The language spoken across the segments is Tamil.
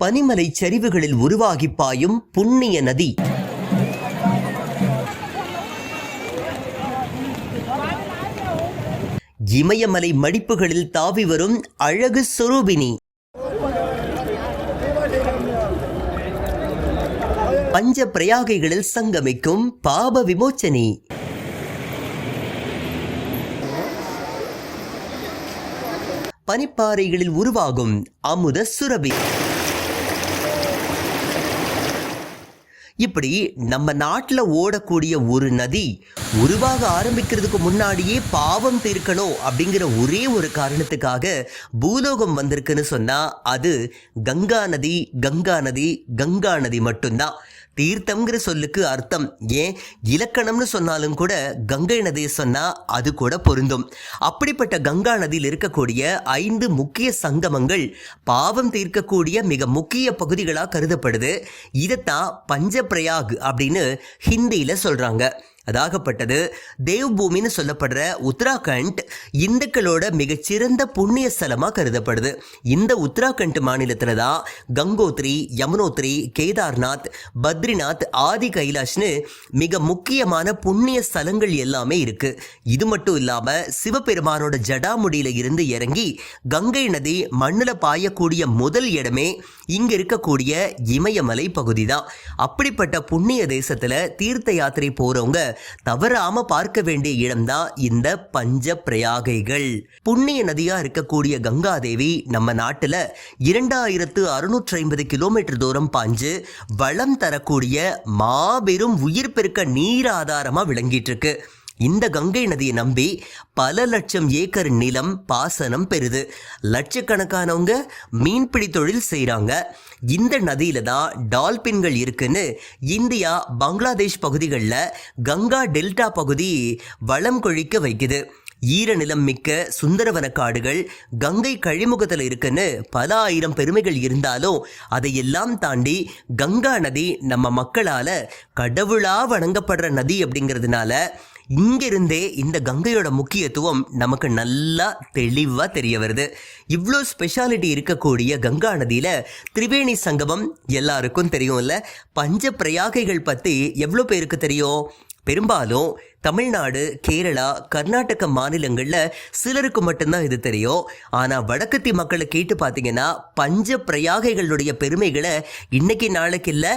பனிமலை சரிவுகளில் உருவாகி பாயும் புண்ணிய நதி. இமயமலை மடிப்புகளில் தாவி வரும் அழகு சுரூபினி பஞ்ச பிரயாகைகளில் சங்கமிக்கும் பாப விமோச்சனி. பனிப்பாறைகளில் உருவாகும் அமுத சுரபி. இப்படி நம்ம நாட்டில் ஓடக்கூடிய ஒரு நதி உருவாக ஆரம்பிக்கிறதுக்கு முன்னாடியே பாவம் தீர்க்கணும் அப்படிங்கிற ஒரே ஒரு காரணத்துக்காக பூலோகம் வந்திருக்குன்னு சொன்னால் அது கங்கா நதி கங்கா நதி கங்கா நதி மட்டும்தான். தீர்த்தம்ங்கிற சொல்லுக்கு அர்த்தம். ஏன்? இலக்கணம்னு சொன்னாலும் கூட கங்கை நதியை சொன்னால் அது கூட பொருந்தும். அப்படிப்பட்ட கங்கா நதியில் இருக்கக்கூடிய ஐந்து முக்கிய சங்கமங்கள் பாவம் தீர்க்கக்கூடிய மிக முக்கிய பகுதிகளாக கருதப்படுது. இதைத்தான் பஞ்சபிரயாக் அப்படின்னு ஹிந்தியில் சொல்கிறாங்க அதாகப்பட்டது. தேவ்பூமின்னு சொல்லப்படுற உத்தராகண்ட் இந்துக்களோட மிகச்சிறந்த புண்ணிய ஸ்தலமாக கருதப்படுது. இந்த உத்தராகண்ட் மாநிலத்தில் தான் கங்கோத்ரி யமுனோத்ரி கேதார்நாத் பத்ரிநாத் ஆதி கைலாஷ்னு மிக முக்கியமான புண்ணிய ஸ்தலங்கள் எல்லாமே இருக்கு. இது மட்டும் இல்லாமல் சிவபெருமானோட ஜடாமுடியில இருந்து இறங்கி கங்கை நதி மண்ணில் பாயக்கூடிய முதல் இடமே இங்க இருக்கக்கூடிய இமயமலை பகுதி தான். அப்படிப்பட்ட புண்ணிய தேசத்தில் தீர்த்த யாத்திரை போறவங்க தவறாம பார்க்க வேண்டிய இடம்தான் இந்த பஞ்ச பிரயாகைகள் புண்ணிய நதியா இருக்கக்கூடிய கங்காதேவி நம்ம நாட்டுல இரண்டாயிரத்து அறுநூற்றி ஐம்பது கிலோமீட்டர் தூரம் பாஞ்சு வளம் தரக்கூடிய மாபெரும் உயிர் பெருக்க நீர் ஆதாரமா விளங்கிட்டு இருக்கு. இந்த கங்கை நதியை நம்பி பல லட்சம் ஏக்கர் நிலம் பாசனம் பெறுது. லட்சக்கணக்கானவங்க மீன்பிடி தொழில் செய்கிறாங்க இந்த நதியில தான் டால்பின்கள் இருக்குன்னு இந்தியா பங்களாதேஷ் பகுதிகளில் கங்கா டெல்டா பகுதி வளம் கொழிக்க வைக்குது. ஈரநிலம் மிக்க சுந்தரவன காடுகள் கங்கை கழிமுகத்தில் இருக்குன்னு பல ஆயிரம் பெருமைகள் இருந்தாலும் அதையெல்லாம் தாண்டி கங்கா நதி நம்ம மக்களால் கடவுளாக வணங்கப்படுற நதி அப்படிங்கிறதுனால இங்கிருந்தே இந்த கங்கையோட முக்கியத்துவம் நமக்கு நல்லா தெளிவாக தெரிய வருது. இவ்வளோ ஸ்பெஷாலிட்டி இருக்கக்கூடிய கங்கா நதியில் திரிவேணி சங்கமம் எல்லாருக்கும் இல்லை பஞ்ச பிரயாகைகள் பற்றி எவ்வளோ பேருக்கு தெரியும்? பெரும்பாலும் தமிழ்நாடு கேரளா கர்நாடக மாநிலங்களில் சிலருக்கு மட்டும்தான் இது தெரியும். ஆனால் வடக்கத்தி மக்களை கேட்டு பார்த்தீங்கன்னா பஞ்ச பிரயாகைகளுடைய பெருமைகளை இன்னைக்கு நாளைக்கு இல்லை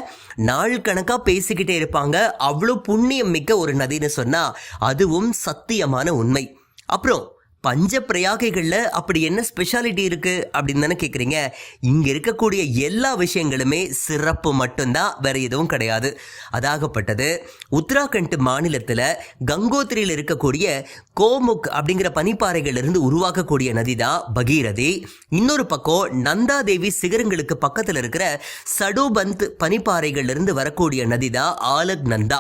நாள் கணக்காக பேசிக்கிட்டே இருப்பாங்க. அவ்வளோ புண்ணியம் மிக்க ஒரு நதின்னு சொன்னால் அதுவும் சத்தியமான உண்மை. அப்புறம் பஞ்ச பிரயாகைகளில் அப்படி என்ன ஸ்பெஷாலிட்டி இருக்குது அப்படின்னு தானே கேட்குறீங்க இங்கே இருக்கக்கூடிய எல்லா விஷயங்களுமே சிறப்பு மட்டும்தான் வேறு எதுவும் கிடையாது. அதாகப்பட்டது உத்தராகண்ட் மாநிலத்தில் கங்கோத்திரியில் இருக்கக்கூடிய கோமுக் அப்படிங்கிற பனிப்பாறைகளிலிருந்து உருவாக்கக்கூடிய நதி தான் பகீரதி. இன்னொரு பக்கம் நந்தாதேவி சிகரங்களுக்கு பக்கத்தில் இருக்கிற சடுபந்த் பனிப்பாறைகளிலிருந்து வரக்கூடிய நதி தான் ஆலக் நந்தா.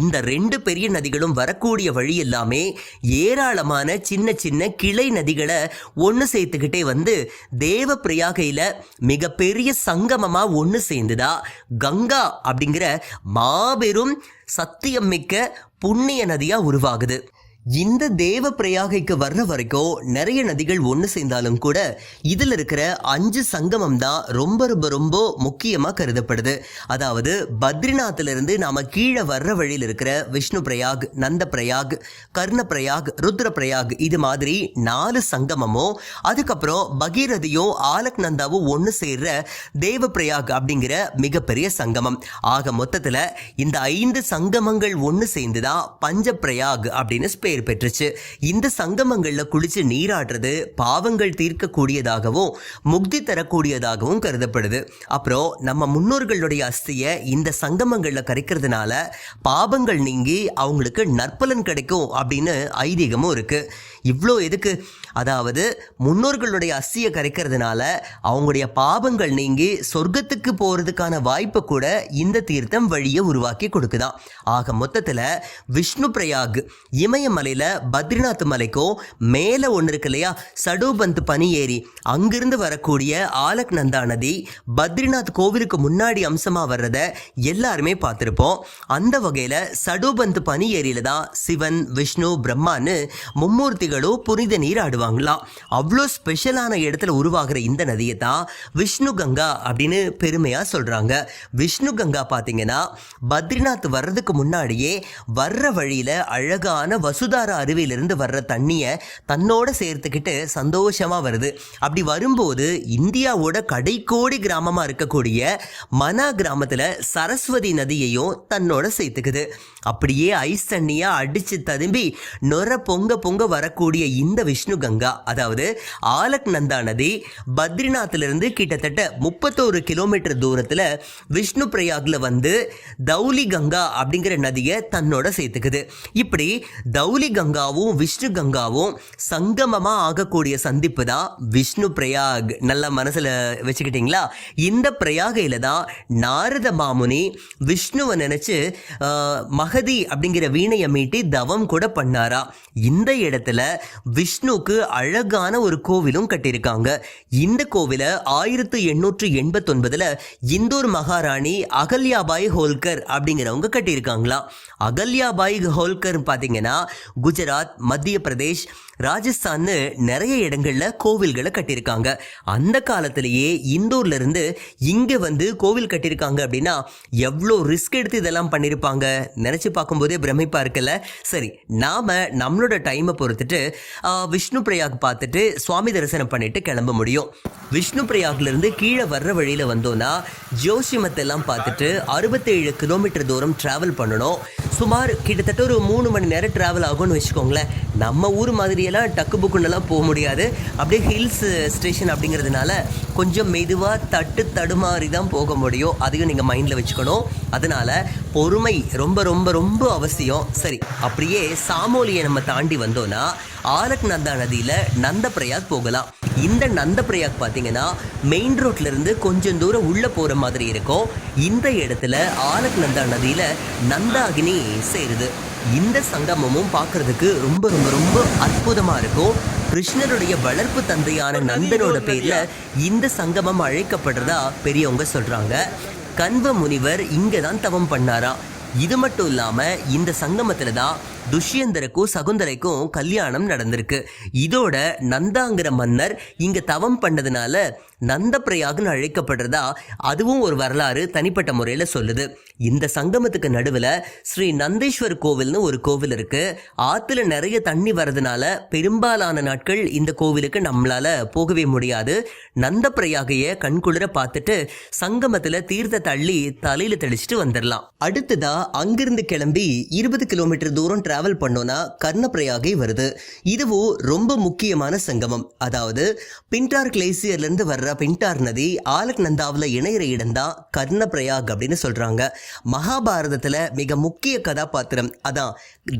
இந்த ரெண்டு பெரிய நதிகளும் வரக்கூடிய வழி எல்லாமே ஏராளமான சின்ன சின்ன கிளை நதிகளை ஒன்று சேர்த்துக்கிட்டே வந்து தேவ பிரயாகையில் மிகப்பெரிய சங்கமமாக ஒன்று சேர்ந்துதா? கங்கா அப்படிங்கிற மாபெரும் சத்தியம் மிக்க புண்ணிய நதியாக உருவாகுது. இந்த தேவ பிரயாகைக்கு வர்ற வரைக்கும் நிறைய நதிகள் ஒன்று சேர்ந்தாலும் கூட இதில் இருக்கிற அஞ்சு சங்கமம் தான் ரொம்ப ரொம்ப ரொம்ப முக்கியமாக கருதப்படுது. அதாவது பத்ரிநாத்திலிருந்து நாம் கீழே வர்ற வழியில் இருக்கிற விஷ்ணு பிரயாக் நந்த பிரயாக் கர்ண பிரயாக் ருத்ர பிரயாக் இது மாதிரி நாலு சங்கமமும் அதுக்கப்புறம் பகீரதியும் ஆலக் நந்தாவும் ஒன்று சேர்ற தேவ பிரயாக் அப்படிங்கிற மிகப்பெரிய சங்கமம். ஆக மொத்தத்தில் இந்த ஐந்து சங்கமங்கள் ஒன்று சேர்ந்து தான் பஞ்ச பிரயாக் அப்படின்னு பேர் பெற்றுச்சு. இந்த சங்கமங்களில் குளிச்சு நீராடுறது பாவங்கள் தீர்க்கக்கூடியதாகவும் முக்தி தரக்கூடியதாகவும் கருதப்படுது. அப்புறம் நம்ம முன்னோர்களுடைய அஸ்தியை இந்த சங்கமங்களில் கரைக்கிறதுனால பாவங்கள் நீங்கி அவங்களுக்கு நற்பலன் கிடைக்கும் அப்படின்னு ஐதீகமும் இருக்குது இவ்வளோ எதுக்கு? அதாவது முன்னோர்களுடைய அஸ்தியை கரைக்கிறதுனால அவங்களுடைய பாவங்கள் நீங்கி சொர்க்கத்துக்கு போகிறதுக்கான வாய்ப்பு கூட இந்த தீர்த்தம் வழியை உருவாக்கி கொடுக்குதான். ஆக மொத்தத்தில் விஷ்ணு பிரயாக் இமயமலை மலையில் பத்ரிநாத் மலைக்கும் மேலே ஒன்று இருக்கு இல்லையா? சடோபந்த் பனி ஏரி அங்கிருந்து வரக்கூடிய ஆலக் நந்தா நதி பத்ரிநாத் கோவிலுக்கு முன்னாடி அம்சமாக வர்றத எல்லாருமே பார்த்துருப்போம். அந்த வகையில் சடோபந்த் பனி ஏரியில தான் சிவன் விஷ்ணு பிரம்மான்னு மும்மூர்த்திகளும் புனித நீர் ஆடுவாங்களாம் அவ்வளோ ஸ்பெஷலான இடத்துல உருவாகிற இந்த நதியை தான் விஷ்ணு கங்கா அப்படின்னு பெருமையாக சொல்கிறாங்க விஷ்ணு கங்கா பார்த்தீங்கன்னா பத்ரிநாத் வர்றதுக்கு முன்னாடியே வர்ற வழியில் அழகான வசுதாரா அருவியிலிருந்து வர்ற தண்ணியை தன்னோட சேர்த்துக்கிட்டு சந்தோஷமாக வருது. அப்படி வரும்போது இந்தியாவோட கடைக்கோடி கிராமமாக இருக்கக்கூடிய மனா கிராமத்தில் சரஸ்வதி நதியையும் தன்னோட சேர்த்துக்குது. அப்படியே ஐஸ் தண்ணியாக அடித்து ததும்பி நொற பொங்க பொங்க வரக்கூடிய இந்த விஷ்ணு கங்கா அதாவது ஆலக் நந்தா நதி பத்ரிநாத்திலிருந்து கிட்டத்தட்ட முப்பத்தோரு கிலோமீட்டர் தூரத்தில் விஷ்ணு பிரயாக்ல வந்து தௌலி கங்கா அப்படிங்கிற நதியை தன்னோட சேர்த்துக்குது. இப்படி தௌலி கங்காவும் விஷ்ணு கங்காவும் சங்கமமாக ஆகக்கூடிய சந்திப்பு தான் விஷ்ணு பிரயாக். நல்லா மனசில் வச்சுக்கிட்டீங்களா? இந்த பிரயாகையில் தான் நாரத மாமுனி விஷ்ணுவை நினச்சி மகதி அப்படிங்கிற வீணையை மீட்டி தவம் கூட பண்ணாரா? இந்த இடத்துல விஷ்ணுக்கு அழகான ஒரு கோவிலும் கட்டியிருக்காங்க. இந்த கோவிலை ஆயிரத்து எண்ணூற்று எண்பத்தொன்பதுல இந்தூர் மகாராணி அகல்யாபாய் ஹோல்கர் அப்படிங்கிறவங்க கட்டியிருக்காங்களா? அகல்யாபாய் ஹோல்கர் பார்த்தீங்கன்னா குஜராத் மத்திய பிரதேஷ் ராஜஸ்தான்னு நிறைய இடங்கள்ல கோவில்களை கட்டியிருக்காங்க. அந்த காலத்திலேயே இந்தூர்ல இருந்து இங்க வந்து கோவில் கட்டியிருக்காங்க அப்படின்னா எவ்வளோ ரிஸ்க் எடுத்து இதெல்லாம் பண்ணியிருப்பாங்க? நினச்சி பார்க்கும்போதே பிரமிப்பா இருக்குல்ல? சரி நாம நம்மளோட டைமை பொறுத்துட்டு விஷ்ணு பிரயாக் பார்த்துட்டு சுவாமி தரிசனம் பண்ணிட்டு கிளம்ப முடியும். விஷ்ணு பிரயாக்லேருந்து கீழே வர்ற வழியில் வந்தோன்னா ஜோஷிமத்தெல்லாம் பார்த்துட்டு அறுபத்தேழு கிலோமீட்டர் தூரம் ட்ராவல் பண்ணணும். சுமார் கிட்டத்தட்ட ஒரு மூணு மணி நேரம் ட்ராவல் ஆகும். ஆகும்னு வச்சுக்கோங்களேன். நம்ம ஊர் மாதிரியெல்லாம் டக்கு புக்குன்னெல்லாம் போக முடியாது. அப்படியே ஹில்ஸ் ஸ்டேஷன் அப்படிங்கிறதுனால கொஞ்சம் மெதுவாக தட்டு தடுமாறி தான் போக முடியும். அதையும் நீங்கள் மைண்டில் வச்சுக்கணும். அதனால் பொறுமை ரொம்ப ரொம்ப ரொம்ப அவசியம். சரி அப்படியே சாமோலியை நம்ம தாண்டி வந்தோன்னா ஆலக் நந்தா நதியில் பிரயாத் போகலாம். இந்த நந்தப்பிரயாக் பார்த்தீங்கன்னா மெயின் ரோட்ல இருந்து கொஞ்சம் தூரம் உள்ள போற மாதிரி இருக்கும். இந்த இடத்துல ஆலக் நந்தா நதியில நந்தாகினி சேருது. இந்த சங்கமமும் பார்க்கிறதுக்கு ரொம்ப ரொம்ப ரொம்ப அற்புதமா இருக்கும். கிருஷ்ணருடைய வளர்ப்பு தந்தையான நந்தனோட பேர்ல இந்த சங்கமம் அழைக்கப்படுறதா பெரியவங்க சொல்றாங்க. கண்வ முனிவர் இங்க தான் தவம் பண்ணாராம் இது மட்டும் இல்லாம இந்த சங்கமத்துல தான் துஷ்யந்தருக்கும் சகுந்தரைக்கும் கல்யாணம் நடந்திருக்கு. இதோட நந்தாங்கிற மன்னர் இங்க தவம் பண்ணதுனால நந்தப்பிரயாகன்னு அழைக்கப்படுறதா அதுவும் ஒரு வரலாறு தனிப்பட்ட முறையில் சொல்லுது. இந்த சங்கமத்துக்கு நடுவில் ஸ்ரீ நந்தேஸ்வர் கோவில்னு ஒரு கோவில் இருக்கு. ஆற்றுல நிறைய தண்ணி வர்றதுனால பெரும்பாலான நாட்கள் இந்த கோவிலுக்கு நம்மளால போகவே முடியாது. நந்தப்பிரயாகைய கண்குளிர பார்த்துட்டு சங்கமத்துல தீர்த்த தள்ளி தலையில் தெளிச்சுட்டு வந்துடலாம் அடுத்ததா அங்கிருந்து கிளம்பி இருபது கிலோமீட்டர் தூரம் டிராவல் பண்ணோம்னா கர்ணப்பிரயாகை வருது. இதுவும் ரொம்ப முக்கியமான சங்கமம். அதாவது பிண்டார் கிளேசியர்ல இருந்து வர்ற பிண்டார் நதி ஆலக்நந்தாவில் இணையிற இடம்தான் கர்ணப்பிரயாக் அப்படின்னு சொல்றாங்க. மகாபாரதத்துல மிக முக்கிய கதாபாத்திரம். அதான்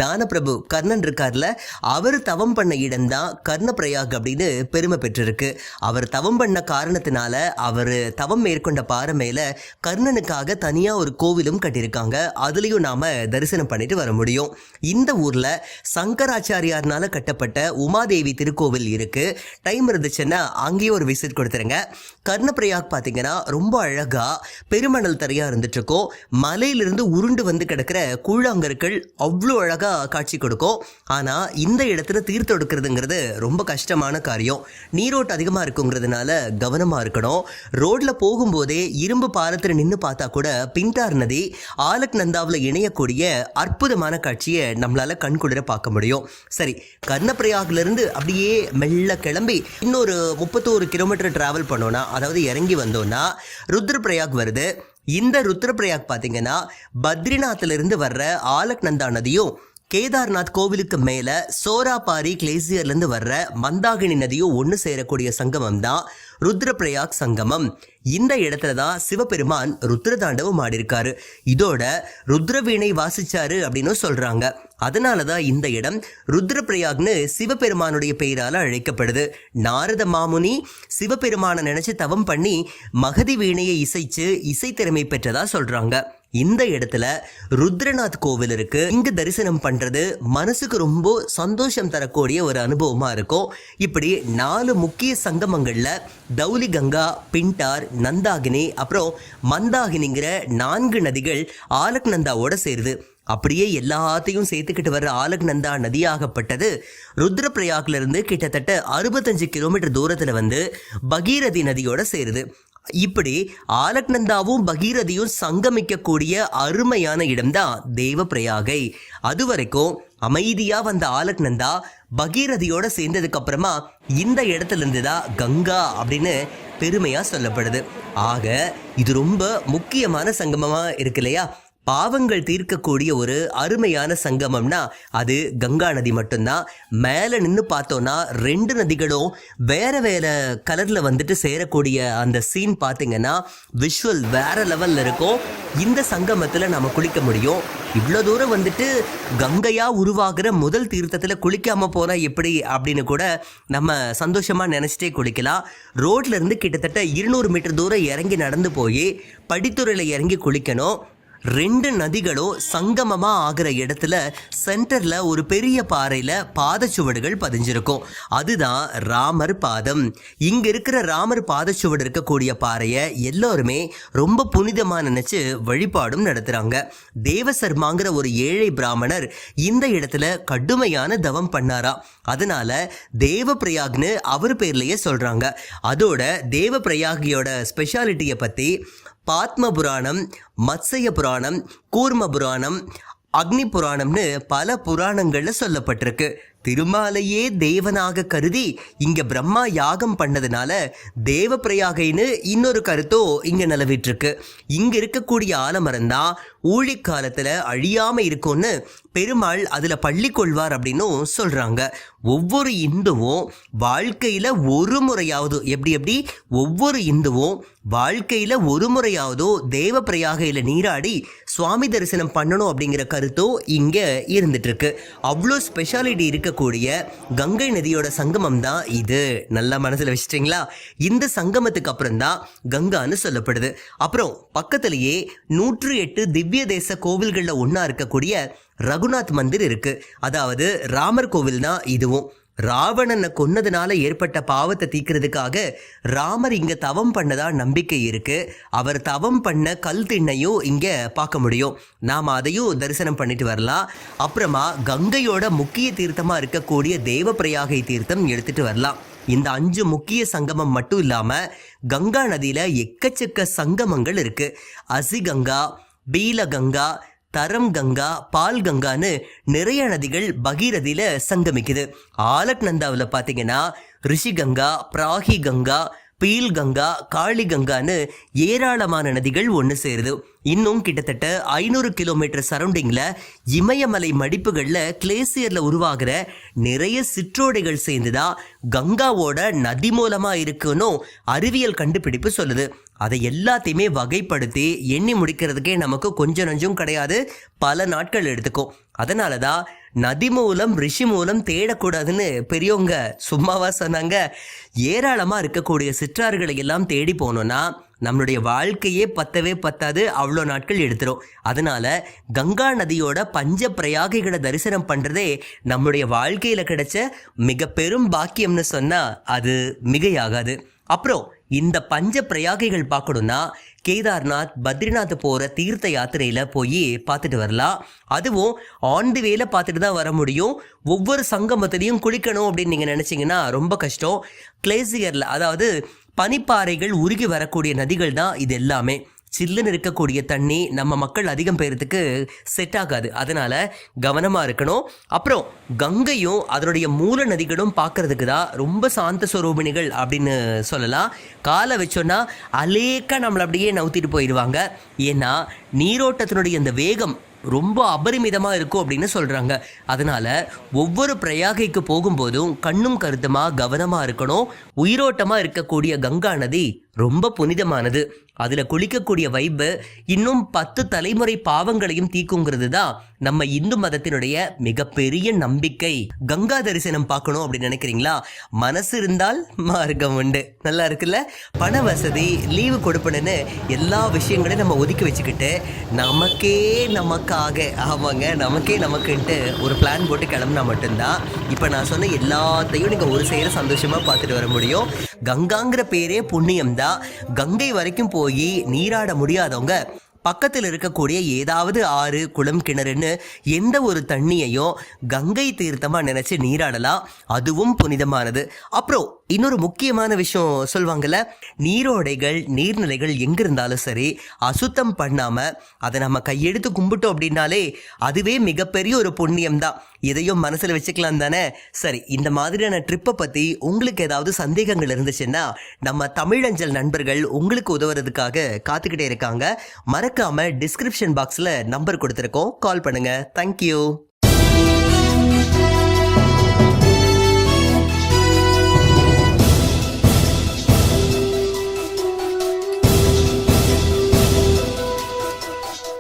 தானப்பிரபு கர்ணன் இருக்கார்ல அவர் தவம் பண்ண இடம்தான் கர்ணப்பிரயாக் அப்படின்னு பெருமை பெற்றிருக்கு. அவர் தவம் பண்ண காரணத்தினால அவர் தவம் மேற்கொண்ட பாறை மேல கர்ணனுக்காக தனியாக ஒரு கோவிலும் கட்டியிருக்காங்க. அதுலயும் நாம தரிசனம் பண்ணிட்டு வர முடியும். இந்த ஊர்ல சங்கராச்சாரியார்னால கட்டப்பட்ட உமாதேவி திருக்கோவில் இருக்கு. டைம் இருந்துச்சுன்னா அங்கேயும் ஒரு விசிட் கொடுத்துருங்க. கர்ணப்பிரயாக் பார்த்தீங்கன்னா ரொம்ப அழகாக பெருமணல் தரையாக இருந்துட்டுருக்கோம். மலையிலிருந்து உருண்டு வந்து கிடக்கிற கூழாங்கற்கள் அவ்வளோ அழகாக காட்சி கொடுக்கும். ஆனால் இந்த இடத்துல தீர்த்தம் எடுக்கிறதுங்கிறது ரொம்ப கஷ்டமான காரியம். நீரோட்டம் அதிகமாக இருக்குங்கிறதுனால கவனமாக இருக்கணும். ரோட்டில் போகும்போதே இரும்பு பாலத்தில் நின்று பார்த்தா கூட பிண்டார் நதி ஆலக் நந்தாவில் இணையக்கூடிய அற்புதமான காட்சியை நம்மளால் கண்குளிர பார்க்க முடியும். சரி கர்ணப்பிரயாக்லேருந்து அப்படியே மெல்ல கிளம்பி இன்னொரு முப்பத்தோரு கிலோமீட்டர் ட்ராவல் பண்ணோன்னா அதாவது இறங்கி வந்தோன்னா ருத்ரபிரயாக் வருது. இந்த ருத்ரபிரயாக் பார்த்தீங்கன்னா பத்ரிநாத்திலிருந்து வர்ற ஆலக்நந்தா நதியும் கேதார்நாத் கோவிலுக்கு மேலே சோராபாரி கிளேசியர்லேருந்து வர்ற மந்தாகினி நதியும் ஒன்று சேரக்கூடிய சங்கமம் தான் ருத்ரபிரயாக் சங்கமம். இந்த இடத்துல தான் சிவபெருமான் ருத்ர தாண்டவம் ஆடிருக்காரு இதோட ருத்ரவீணை வாசிச்சாரு அப்படின்னு சொல்றாங்க. அதனால தான் இந்த இடம் ருத்ரபிரயாக்னு சிவபெருமானுடைய பெயரால் அழைக்கப்படுது. நாரத மாமுனி சிவபெருமானை நினைச்சு தவம் பண்ணி மகதி வீணையை இசைச்சு இசைத்திறமை பெற்றதா சொல்றாங்க. இந்த இடத்துல ருத்ரநாத் கோவில் இருக்கு. இங்க தரிசனம் பண்றது மனசுக்கு ரொம்ப சந்தோஷம் தரக்கூடிய ஒரு அனுபவமா இருக்கும். இப்படி நாலு முக்கிய சங்கமங்கள்ல தௌலி கங்கா பிண்டார் நந்தாகினி அப்புறம் மந்தாகினிங்கிற நான்கு நதிகள் ஆலக் நந்தாவோட சேருது. அப்படியே எல்லாத்தையும் சேர்த்துக்கிட்டு வர்ற ஆலக்நந்தா நதியாகப்பட்டது ருத்ரப்பிரயாக்ல இருந்து கிட்டத்தட்ட அறுபத்தஞ்சு கிலோமீட்டர் தூரத்தில் வந்து பகீரதி நதியோட சேருது. இப்படி ஆலக்நந்தாவும் பகீரதியும் சங்கமிக்கக்கூடிய அருமையான இடம்தான் தேவப்பிரயாகை. அது வரைக்கும் அமைதியாக வந்த ஆலக்நந்தா பகீரதியோட சேர்ந்ததுக்கு அப்புறமா இந்த இடத்துல இருந்து தான் கங்கா அப்படின்னு பெருமையாக சொல்லப்படுது. ஆக இது ரொம்ப முக்கியமான சங்கமமாக இருக்கு இல்லையா? பாவங்கள் தீர்க்கக்கூடிய ஒரு அருமையான சங்கமம்னா அது கங்கா நதி மட்டும்தான். மேலே நின்று பார்த்தோன்னா ரெண்டு நதிகளும் வேற வேற கலரில் வந்துட்டு சேரக்கூடிய அந்த சீன் பார்த்தீங்கன்னா விஷுவல் வேற லெவலில் இருக்கும். இந்த சங்கமத்தில் நம்ம குளிக்க முடியும். இவ்வளோ தூரம் வந்துட்டு கங்கையா உருவாகிற முதல் தீர்த்தத்தில் குளிக்காம போனால் எப்படி அப்படின்னு கூட நம்ம சந்தோஷமாக நினச்சிட்டே குளிக்கலாம். ரோட்ல இருந்து கிட்டத்தட்ட இருநூறு மீட்டர் தூரம் இறங்கி நடந்து போய் படித்துறையில் இறங்கி குளிக்கணும். ரெண்டு நதிகளும் சங்கமமாக ஆகிற இடத்துல சென்டரில் ஒரு பெரிய பாறையில் பாதச்சுவடுகள் பதிஞ்சிருக்கும். அதுதான் ராமர் பாதம். இங்கே இருக்கிற ராமர் பாதச்சுவடு இருக்கக்கூடிய பாறையை எல்லோருமே ரொம்ப புனிதமாக நினச்சி வழிபாடும் நடத்துகிறாங்க தேவசர்மாங்கிற ஒரு ஏழை பிராமணர் இந்த இடத்துல கடுமையான தவம் பண்ணாரா. அதனால தேவப்பிரயாக்னு அவர் பேர்லேயே சொல்கிறாங்க அதோட தேவப்பிரயாகியோட ஸ்பெஷாலிட்டியை பற்றி பாத்ம புராணம் மத்சய புராணம் கூர்ம புராணம் அக்னி புராணம்னு பல புராணங்களில் சொல்லப்பட்டிருக்கு. திருமாலையே தேவனாக கருதி இங்கே பிரம்மா யாகம் பண்ணதுனால தேவப்பிரயாகைன்னு இன்னொரு கருத்தோ இங்கே நிலவிட்டுருக்கு. இங்கே இருக்கக்கூடிய ஆலமரம் தான் ஊழிக்காலத்தில் அழியாமல் இருக்கும்னு பெருமாள் அதில் பள்ளி கொள்வார் அப்படின்னும் சொல்கிறாங்க ஒவ்வொரு இந்துவும் வாழ்க்கையில் ஒரு முறையாவது எப்படி எப்படி? ஒவ்வொரு இந்துவும் வாழ்க்கையில் ஒரு முறையாவதோ தேவ பிரயாகையில் நீராடி சுவாமி தரிசனம் பண்ணணும் அப்படிங்கிற கருத்தோ இங்கே இருந்துட்டு அவ்வளோ ஸ்பெஷாலிட்டி இருக்கக்கூடிய கங்கை நதியோட சங்கமம் தான் இது. நல்லா மனசில் வச்சிட்டிங்களா? இந்த சங்கமத்துக்கு அப்புறம் தான் கங்கான்னு சொல்லப்படுது. அப்புறம் பக்கத்துலேயே நூற்று எட்டு திவ்ய தேச கோவில்களில் ஒன்றா இருக்கக்கூடிய ரகுநாத் மந்திர் இருக்குது அதாவது ராமர் கோவில் தான் இதுவும். ராவணனை கொன்னதுனால ஏற்பட்ட பாவத்தை தீக்கிறதுக்காக ராமர் இங்கே தவம் பண்ணதா நம்பிக்கை இருக்கு. அவர் தவம் பண்ண கல் திண்ணையும் இங்கே பார்க்க முடியும். நாம் அதையும் தரிசனம் பண்ணிட்டு வரலாம். அப்புறமா கங்கையோட முக்கிய தீர்த்தமாக இருக்கக்கூடிய தேவப்பிரயாகை தீர்த்தம் எடுத்துட்டு வரலாம். இந்த அஞ்சு முக்கிய சங்கமம் மட்டும் இல்லாமல் கங்கா நதியில் எக்கச்சக்க சங்கமங்கள் இருக்குது அசிகங்கா பீலகங்கா தரம் கங்கா பால் கங்கான்னு நிறைய நதிகள் பகீரதியில் சங்கமிக்குது. ஆலக்நந்தாவில் பார்த்தீங்கன்னா ரிஷிகங்கா பிராகி கங்கா பீல் கங்கா காளி கங்கான்னு ஏராளமான நதிகள் ஒன்று சேருது. இன்னும் கிட்டத்தட்ட ஐநூறு கிலோமீட்டர் சரௌண்டிங்கில் இமயமலை மடிப்புகளில் கிளேசியரில் உருவாகிற நிறைய சிற்றோடைகள் சேர்ந்து தான் கங்காவோட நதி மூலமாக இருக்குன்னு அறிவியல் கண்டுபிடிப்பு சொல்லுது. அதை எல்லாத்தையுமே வகைப்படுத்தி எண்ணி முடிக்கிறதுக்கே நமக்கு கொஞ்சம் நஞ்சம் கிடையாது. பல நாட்கள் எடுத்துக்கும். அதனால தான் நதி மூலம் ரிஷி மூலம் தேடக்கூடாதுன்னு பெரியவங்க சும்மாவா சொன்னாங்க. ஏராளமாக இருக்கக்கூடிய சிற்றாறுகளை எல்லாம் தேடி போனோன்னா நம்மளுடைய வாழ்க்கையே பத்தவே பத்தாது அவ்வளோ நாட்கள் எடுத்துரும். அதனால கங்கா நதியோட பஞ்ச பிரயாகைகளை தரிசனம் பண்ணுறதே நம்மளுடைய வாழ்க்கையில் கிடைச்ச மிக பெரும் பாக்கியம்னு சொன்னால் அது மிகையாகாது. அப்புறம் இந்த பஞ்ச பிரயாகைகள் பார்க்கணும்னா கேதார்நாத் பத்ரிநாத் போகிற தீர்த்த யாத்திரையில் போய் பார்த்துட்டு வரலாம். அதுவும் ஆண்டு வேலை பார்த்துட்டு தான் வர முடியும். ஒவ்வொரு சங்கமத்திலையும் குளிக்கணும் அப்படின்னு நீங்கள் நினச்சிங்கன்னா ரொம்ப கஷ்டம். கிளேசியரில் அதாவது பனிப்பாறைகள் உருகி வரக்கூடிய நதிகள் தான் இது எல்லாமே. சில்லுன்னு இருக்கக்கூடிய தண்ணி நம்ம மக்கள் அதிகம் பெயறதுக்கு செட் ஆகாது. அதனால் கவனமாக இருக்கணும். அப்புறம் கங்கையும் அதனுடைய மூல நதிகளும் பார்க்கறதுக்கு தான் ரொம்ப சாந்த சுரூபிணிகள் அப்படின்னு சொல்லலாம். காலை வச்சோன்னா அலேக்கா நம்மளை அப்படியே நவுத்திட்டு போயிடுவாங்க. ஏன்னா நீரோட்டத்தினுடைய அந்த வேகம் ரொம்ப அபரிமிதமாக இருக்கும் அப்படின்னு சொல்கிறாங்க அதனால் ஒவ்வொரு பிரயாகைக்கு போகும்போதும் கண்ணும் கருத்துமாக கவனமாக இருக்கணும். உயிரோட்டமாக இருக்கக்கூடிய கங்கா நதி ரொம்ப புனிதமானது. அதில் குளிக்கக்கூடிய வைப்பு இன்னும் பத்து தலைமுறை பாவங்களையும் தீக்குங்கிறது தான் நம்ம இந்து மதத்தினுடைய மிகப்பெரிய நம்பிக்கை. கங்கா தரிசனம் பார்க்கணும் அப்படின்னு நினைக்கிறீங்களா? மனசு இருந்தால் மார்க்கம் உண்டு. நல்லா இருக்குல்ல? பண வசதி லீவு கொடுப்பணுன்னு எல்லா விஷயங்களையும் நம்ம ஒதுக்கி வச்சுக்கிட்டு நமக்கே நமக்காக ஆமாங்க நமக்கே நமக்குன்ட்டு ஒரு பிளான் போட்டு கிளம்புனா மட்டும்தான். இப்போ நான் சொன்ன எல்லாத்தையும் நீங்கள் ஒரு சேர சந்தோஷமாக பார்த்துட்டு வர முடியும். கங்காங்கிற பேரே புண்ணியம் தான் கங்கை வரைக்கும் போய் நீராட முடியாதவங்க பக்கத்தில் இருக்கக்கூடிய ஏதாவது ஆறு குளம் கிணறுன்னு எந்த ஒரு தண்ணியையும் கங்கை தீர்த்தமாக நினச்சி நீராடலாம். அதுவும் புனிதமானது. அப்புறம் இன்னொரு முக்கியமான விஷயம் சொல்லுவாங்கல்ல நீரோடைகள் நீர்நிலைகள் எங்க இருந்தாலும் சரி அசுத்தம் பண்ணாம அதை நம்ம கையெடுத்து கும்பிட்டோம் அப்படின்னாலே அதுவே மிகப்பெரிய ஒரு புண்ணியம் தான் இதையும் மனசுல வச்சுக்கலாம் தானே? சரி இந்த மாதிரியான ட்ரிப்பை பத்தி உங்களுக்கு ஏதாவது சந்தேகங்கள் இருந்துச்சுன்னா நம்ம தமிழஞ்சல் நண்பர்கள் உங்களுக்கு உதவுறதுக்காக காத்துக்கிட்டே இருக்காங்க. மறக்காம டிஸ்கிரிப்ஷன் பாக்ஸ்ல நம்பர் கொடுத்துருக்கோம். கால் பண்ணுங்க. தேங்க்யூ